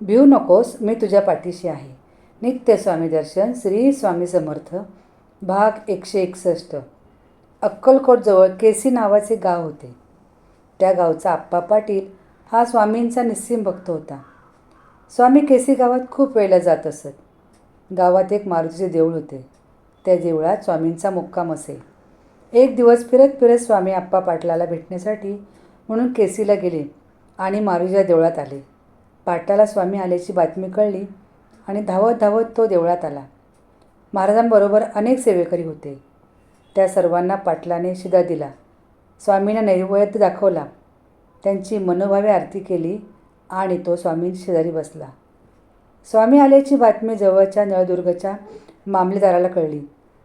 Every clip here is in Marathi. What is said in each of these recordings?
भिऊ नकोस मी तुझ्या पाठीशी आहे. नित्य स्वामी दर्शन श्री स्वामी समर्थ भाग एकशे एकसष्ट. अक्कलकोटजवळ केसी नावाचे गाव होते. त्या गावचा आप्पा पाटील हा स्वामींचा निस्सीम भक्त होता. स्वामी केसी गावात खूप वेळेला जात असत. गावात एक मारुतीचे देऊळ होते. त्या देवळात स्वामींचा मुक्काम असे. एक दिवस फिरत फिरत स्वामी आप्पा पाटलाला भेटण्यासाठी म्हणून केसीला गेले आणि मारुतीच्या देवळात आले. पाटाला स्वामी आल्याची बातमी कळली आणि धावत धावत तो देवळात आला. महाराजांबरोबर अनेक सेवेकरी होते. त्या सर्वांना पाटलाने शिदा दिला. स्वामींना नैवेद्य दाखवला. त्यांची मनोभावे आरती केली आणि तो स्वामी शेजारी बसला. स्वामी आल्याची बातमी जवळच्या नळदुर्गच्या मामलेदाराला कळली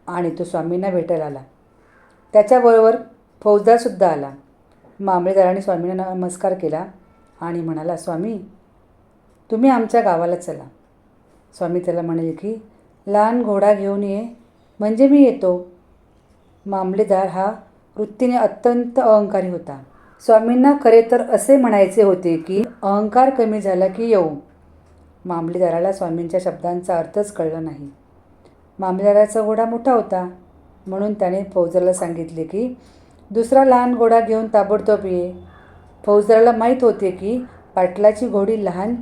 आणि तो स्वामींना भेटायला आला. त्याच्याबरोबर फौजदारसुद्धा आला. मामलेदाराने स्वामींना नमस्कार केला आणि म्हणाला स्वामी तुम्ही आमच्या गावाला चला. स्वामी त्याला म्हणाले की लहान घोडा घेऊन ये. म्हणजे मी येतो. मामलेदार हा वृत्तीने अत्यंत अहंकारी होता. स्वामींना खरे तर असे म्हणायचे होते की अहंकार कमी झाला की येऊ. मामलेदाराला स्वामींच्या शब्दांचा अर्थच कळला नाही. मामलेदाराचा घोडा मोठा होता. म्हणून त्याने फौजदाराला सांगितले की दुसरा लहान घोडा घेऊन ताबडतोब ये. फौजदाराला माहीत होते की पाटलाची घोडी लहान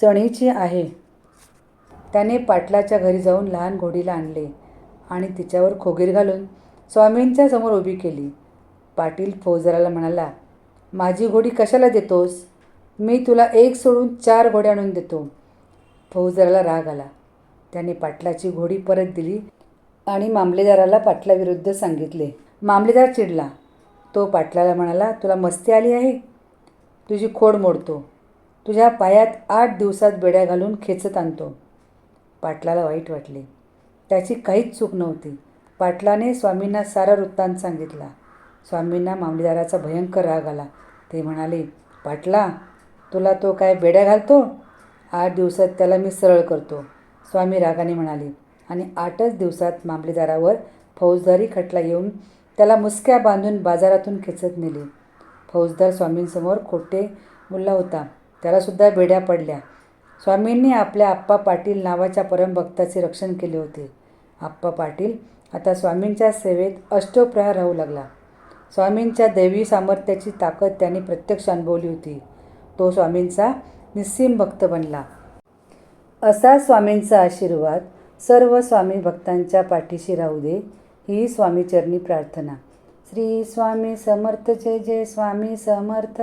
चणीची आहे. त्याने पाटलाच्या घरी जाऊन लहान घोडीला आणले आणि तिच्यावर खोगीर घालून स्वामींच्या समोर उभी केली. पाटील फौजदाराला म्हणाला माझी घोडी कशाला देतोस? मी तुला एक सोडून चार घोडे आणून देतो. फौजदाराला राग आला. त्याने पाटलाची घोडी परत दिली आणि मामलेदाराला पाटलाविरुद्ध सांगितले. मामलेदार चिडला. तो पाटलाला म्हणाला तुला मस्ती आली आहे? तुझी खोड मोडतो. तुझ्या पायात आठ दिवसात बेड्या घालून खेचत आणतो. पाटलाला वाईट वाटले. त्याची काहीच चूक नव्हती. पाटलाने स्वामींना सारा वृत्तांत सांगितला. स्वामींना मामलेदाराचा भयंकर राग आला. ते म्हणाले पाटला तुला तो काय बेड्या घालतो? आठ दिवसात त्याला मी सरळ करतो. स्वामी रागाने म्हणाले आणि आठच दिवसात मामलेदारावर फौजदारी खटला येऊन त्याला मुसक्या बांधून बाजारातून खेचत नेले. फौजदार स्वामींसमोर खोटे मुल्ला होता. त्यालासुद्धा बेड्या पडल्या. स्वामींनी आपल्या आप्पा पाटील नावाच्या परमभक्ताचे रक्षण केले होते. आप्पा पाटील आता स्वामींच्या सेवेत अष्टप्रहार राहू लागला. स्वामींच्या दैवी सामर्थ्याची ताकद त्यांनी प्रत्यक्ष अनुभवली होती. तो स्वामींचा निस्सीम भक्त बनला. असा स्वामींचा आशीर्वाद सर्व स्वामी भक्तांच्या पाठीशी राहू दे ही स्वामीचरणी प्रार्थना. श्री स्वामी समर्थ जय जय स्वामी समर्थ.